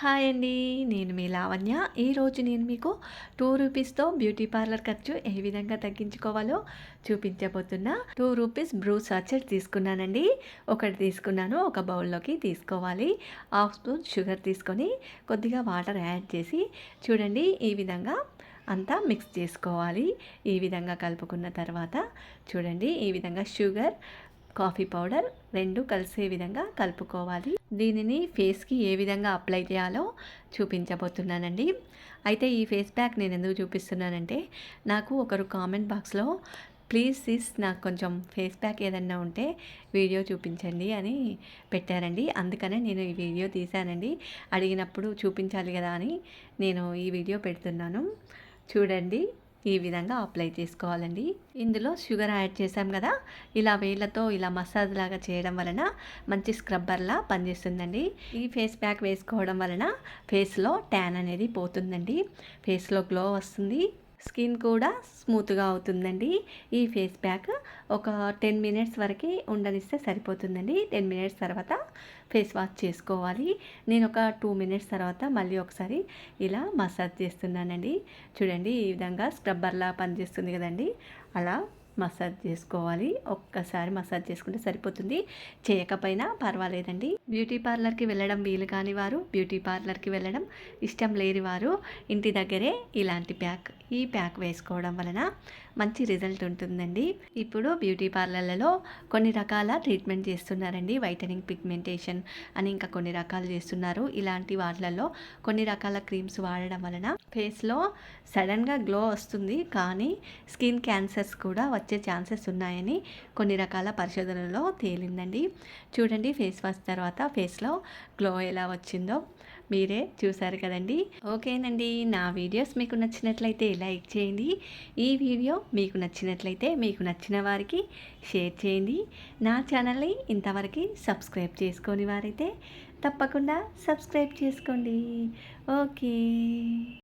Hi అండి నేను మీ లావణ్య. ఈరోజు నేను మీకు టూ రూపీస్తో బ్యూటీ పార్లర్ ఖర్చు ఏ విధంగా తగ్గించుకోవాలో చూపించబోతున్నా. టూ రూపీస్ బ్రూ సాచెట్ తీసుకున్నానండి. ఒకటి తీసుకున్నాను ఒక బౌల్లోకి తీసుకోవాలి. హాఫ్ స్పూన్ షుగర్ తీసుకొని కొద్దిగా వాటర్ యాడ్ చేసి చూడండి ఈ విధంగా అంతా మిక్స్ చేసుకోవాలి. ఈ విధంగా కలుపుకున్న తర్వాత చూడండి ఈ విధంగా షుగర్ కాఫీ పౌడర్ రెండు కలిసే విధంగా కలుపుకోవాలి. దీనిని ఫేస్కి ఏ విధంగా అప్లై చేయాలో చూపించబోతున్నానండి. అయితే ఈ ఫేస్ ప్యాక్ నేను ఎందుకు చూపిస్తున్నానంటే నాకు ఒకరు కామెంట్ బాక్స్లో ప్లీజ్ సిస్ నాకు కొంచెం ఫేస్ ప్యాక్ ఏదన్నా ఉంటే వీడియో చూపించండి అని పెట్టారండి. అందుకనే నేను ఈ వీడియో తీశానండి. అడిగినప్పుడు చూపించాలి కదా అని నేను ఈ వీడియో పెడుతున్నాను. చూడండి. ఈ విధంగా అప్లై చేసుకోవాలండి. ఇందులో షుగర్ యాడ్ చేసాం కదా ఇలా వేళ్ళతో ఇలా మసాజ్ లాగా చేయడం వలన మంచి స్క్రబ్బర్లా పనిచేస్తుందండి. ఈ ఫేస్ ప్యాక్ వేసుకోవడం వలన ఫేస్లో ట్యాన్ అనేది పోతుందండి. ఫేస్లో గ్లో వస్తుంది. స్కిన్ కూడా స్మూత్గా అవుతుందండి. ఈ ఫేస్ ప్యాక్ ఒక టెన్ మినిట్స్ వరకు ఉండనిస్తే సరిపోతుందండి. టెన్ మినిట్స్ తర్వాత ఫేస్ వాష్ చేసుకోవాలి. నేను ఒక టూ మినిట్స్ తర్వాత మళ్ళీ ఒకసారి ఇలా మసాజ్ చేస్తున్నానండి. చూడండి ఈ విధంగా స్క్రబ్బర్లా పనిచేస్తుంది కదండి. అలా మసాజ్ చేసుకోవాలి. ఒక్కసారి మసాజ్ చేసుకుంటే సరిపోతుంది. చేయకపోయినా పర్వాలేదండి. బ్యూటీ పార్లర్కి వెళ్ళడం వీలు కాని వారు బ్యూటీ పార్లర్కి వెళ్ళడం ఇష్టం లేని వారు ఇంటి దగ్గరే ఇలాంటి ప్యాక్ ఈ ప్యాక్ వేసుకోవడం వలన మంచి రిజల్ట్ ఉంటుందండి. ఇప్పుడు బ్యూటీ పార్లర్లలో కొన్ని రకాల ట్రీట్మెంట్ చేస్తున్నారండి. వైటనింగ్ పిగ్మెంటేషన్ అని ఇంకా కొన్ని రకాలు చేస్తున్నారు. ఇలాంటి వాటిలలో కొన్ని రకాల క్రీమ్స్ వాడడం వలన ఫేస్లో సడన్గా గ్లో వస్తుంది. కానీ స్కిన్ క్యాన్సర్స్ కూడా వచ్చే ఛాన్సెస్ ఉన్నాయని కొన్ని రకాల పరిశోధనలో తేలిందండి. చూడండి ఫేస్ వాష్ తర్వాత ఫేస్లో గ్లో ఎలా వచ్చిందో. మీరే చూసారు కదండి. ఓకేనండి నా వీడియోస్ మీకు నచ్చినట్లయితే లైక్ చేయండి. ఈ వీడియో మీకు నచ్చినట్లయితే మీకు నచ్చిన వారికి షేర్ చేయండి. నా ఛానల్ని ఇంతవరకు సబ్స్క్రైబ్ చేసుకొని వారైతే తప్పకుండా సబ్స్క్రైబ్ చేసుకోండి. ఓకే.